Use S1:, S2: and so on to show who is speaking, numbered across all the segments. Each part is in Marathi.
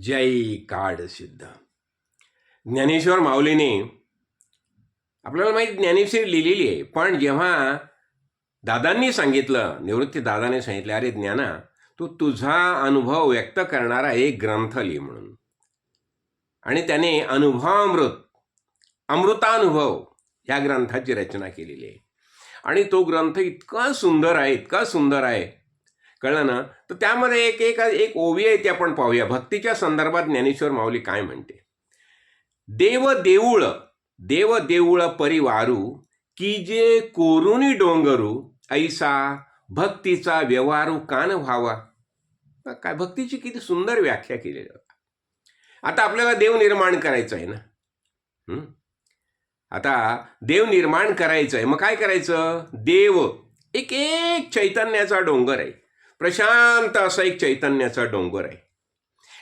S1: जय काड सिद्ध. ज्ञानेश्वर माऊलीने आपल्याला माहीत ज्ञानेश्वरी लिहिलेली आहे पण जेव्हा दादांनी सांगितलं निवृत्ती दादाने सांगितलं अरे ज्ञाना तू तुझा अनुभव व्यक्त करणारा एक ग्रंथ लिहि म्हणून. आणि त्याने अनुभवामृत अमृतानुभव या ग्रंथाची रचना केलेली आहे. आणि तो ग्रंथ इतका सुंदर आहे इतका सुंदर आहे कळलं ना? तर त्यामध्ये एक एक एक ओवी आहे ती आपण पाहूया. भक्तीच्या संदर्भात ज्ञानेश्वर माऊली काय म्हणते? देव देऊळ देव देऊळ परिवारू की जे कोरुनी डोंगरू ऐसा भक्तीचा व्यवहारू कान व्हावा. काय भक्तीची किती सुंदर व्याख्या केलेली जातात आता आपल्याला देव निर्माण करायचं आहे ना? आता देव निर्माण करायचं आहे. मग काय करायचं? देव. एक एक चैतन्याचा डोंगर आहे. प्रशांत असा एक चैतन्याचा डोंगर आहे.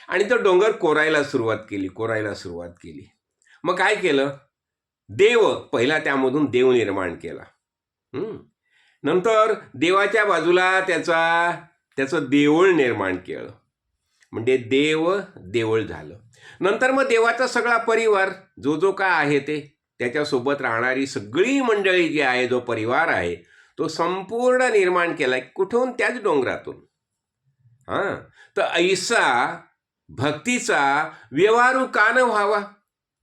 S1: आणि तो डोंगर कोरायला सुरुवात केली कोरायला सुरुवात केली. मग काय केलं? देव पहिला त्यामधून देव निर्माण केला. नंतर देवाच्या बाजूला त्याचा त्याचं देवळ निर्माण केलं. म्हणजे देव देवळ झालं. नंतर मग देवाचा सगळा परिवार जो जो काय आहे ते त्याच्यासोबत राहणारी सगळी मंडळी जी आहे जो परिवार आहे तो संपूर्ण निर्माण केला कुठून? त्याच डोंगरातून. हां. तर ऐसा भक्तीचा व्यवहारू का न व्हावा.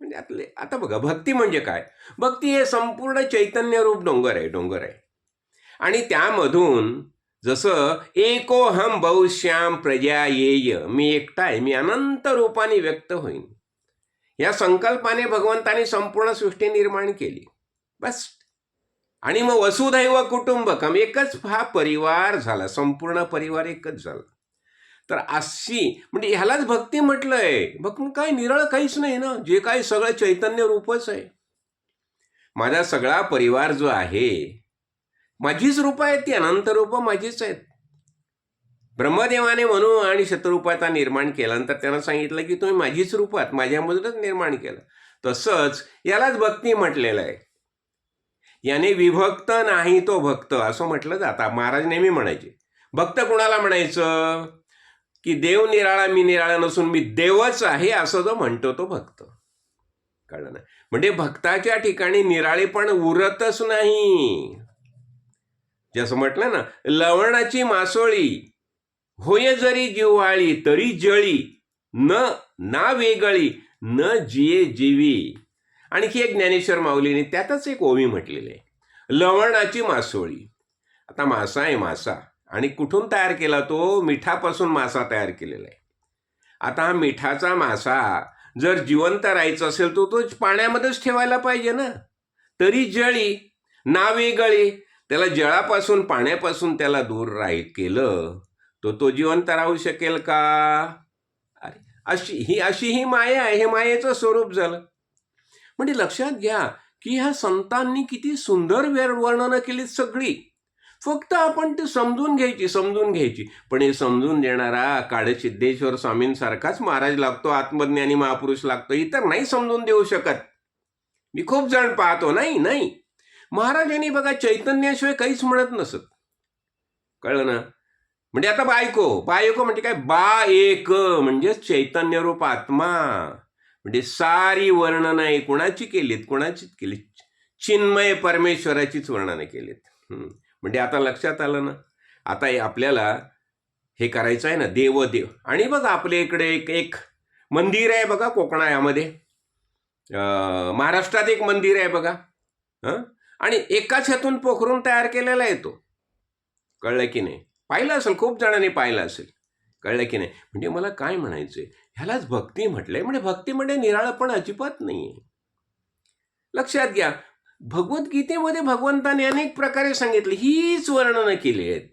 S1: म्हणजे आपले आता बघा भक्ती म्हणजे काय? भक्ती हे संपूर्ण चैतन्यरूप डोंगर आहे डोंगर आहे. आणि त्यामधून जसं एको हम बहुश्याम प्रजा येय मी एकटा आहे मी अनंत रूपाने व्यक्त होईन. या संकल्पाने भगवंताने संपूर्ण सृष्टी निर्माण केली. बस. आणि मग वसुधैव कुटुंबकम एकच हा परिवार झाला संपूर्ण परिवार एकच झाला. तर अशी म्हणजे ह्यालाच भक्ती म्हटलंय. भक्ती काय निरळ काहीच नाही ना. जे काही सगळं चैतन्य रूपच आहे. माझा सगळा परिवार जो आहे माझीच रूपं आहेत ती अनंत रूपं माझीच आहेत. ब्रह्मदेवाने म्हणू आणि शत्रुपाचा निर्माण केल्यानंतर त्यानं सांगितलं की तुम्ही माझीच रूपात माझ्यामधूनच निर्माण केलं. तसंच यालाच भक्ती म्हटलेलं आहे. याने विभक्त नाही तो भक्त असं म्हटलं जातं. महाराज नेहमी म्हणायचे. भक्त कुणाला म्हणायचं? की देव निराळा मी निराळा नसून मी देवच आहे असं जो म्हणतो तो भक्त. कळलं ना? म्हणजे भक्ताच्या ठिकाणी निराळे पण उरतच नाही. जसं म्हटलं ना लवणाची मासोळी होय जरी जिव्हाळी तरी जळी न ना वेगळी न जिये जीवी. आणखी एक ज्ञानेश्वर माऊलीने त्यातच एक ओवी म्हटलेली आहे. लवणाची मासोळी. आता मासा आहे मासा. आणि कुठून तयार केला तो? मिठापासून मासा तयार केलेला आहे. आता हा मिठाचा मासा जर जिवंत राहायचं असेल तर तो पाण्यामध्येच ठेवायला पाहिजे ना? तरी जळी ना वेगळी त्याला जळापासून पाण्यापासून त्याला दूर राही केलं तो तो जिवंत राहू शकेल का? अरे अशी ही अशी ही माया आहे. हे मायेचं स्वरूप झालं. म्हणजे लक्षात घ्या की ह्या संतांनी किती सुंदर वेळ वर्णनं केली सगळी. फक्त आपण ते समजून घ्यायची समजून घ्यायची. पण हे समजून देणारा काळेसिद्धेश्वर स्वामींसारखाच महाराज लागतो आत्मज्ञानी महापुरुष लागतो इतर नाही समजून देऊ शकत. मी खूप जण पाहतो नाही नाही. महाराजांनी बघा चैतन्याशिवाय काहीच म्हणत नसत. कळलं ना? म्हणजे आता बायको बायको म्हणजे काय? बा एक म्हणजे चैतन्य रूप आत्मा. म्हणजे सारी वर्णनं आहे कुणाची केलीत? कुणाचीच केली चिन्मय परमेश्वराचीच वर्णनं केलीत. म्हणजे आता लक्षात आलं ना? आता हे आपल्याला हे करायचं आहे ना देव देव आणि बघा आपल्या इकडे एक एक मंदिर आहे बघा कोकणा यामध्ये महाराष्ट्रात एक मंदिर आहे बघा. आणि एकाच ह्यातून पोखरून तयार केलेला आहे तो. कळलं की नाही? पाहिलं असेल खूप जणांनी पाहिलं असेल. कळलं की नाही? म्हणजे मला काय म्हणायचंय? ह्यालाच भक्ती म्हटलंय. म्हणजे भक्ती म्हणजे निराळपण अजिबात नाही आहे लक्षात घ्या. भगवद्गीतेमध्ये भगवंताने अनेक प्रकारे सांगितले. हीच वर्णनं केली आहेत.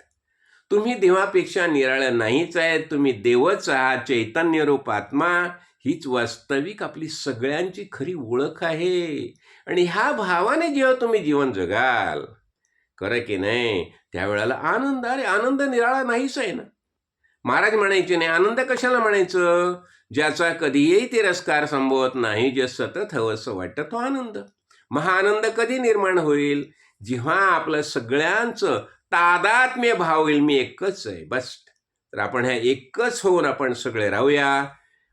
S1: तुम्ही देवापेक्षा निराळ नाहीच आहेत. तुम्ही देवच आहात. चैतन्य रूप आत्मा. हीच वास्तविक आपली सगळ्यांची खरी ओळख आहे. आणि ह्या भावाने जेव्हा तुम्ही जीवन जगाल खरं की नाही? त्यावेळेला आनंद. अरे आनंद निराळा नाहीच आहे ना? महाराज म्हणायचे नाही आनंद कशाला म्हणायचं? ज्याचा कधीही तिरस्कार संभवत नाही जे सतत हवंसं वाटतं तो आनंद. महाआनंद कधी निर्माण होईल? जेव्हा आपलं सगळ्यांचं तादात्म्य भाव होईल मी एकच आहे बस. तर आपण ह्या एकच होऊन आपण सगळे राहूया.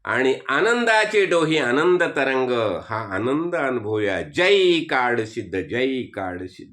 S1: आणि आनंदाचे डोही आनंद तरंग हा आनंद अनुभवूया. जय काढ सिद्ध जय काढ सिद्ध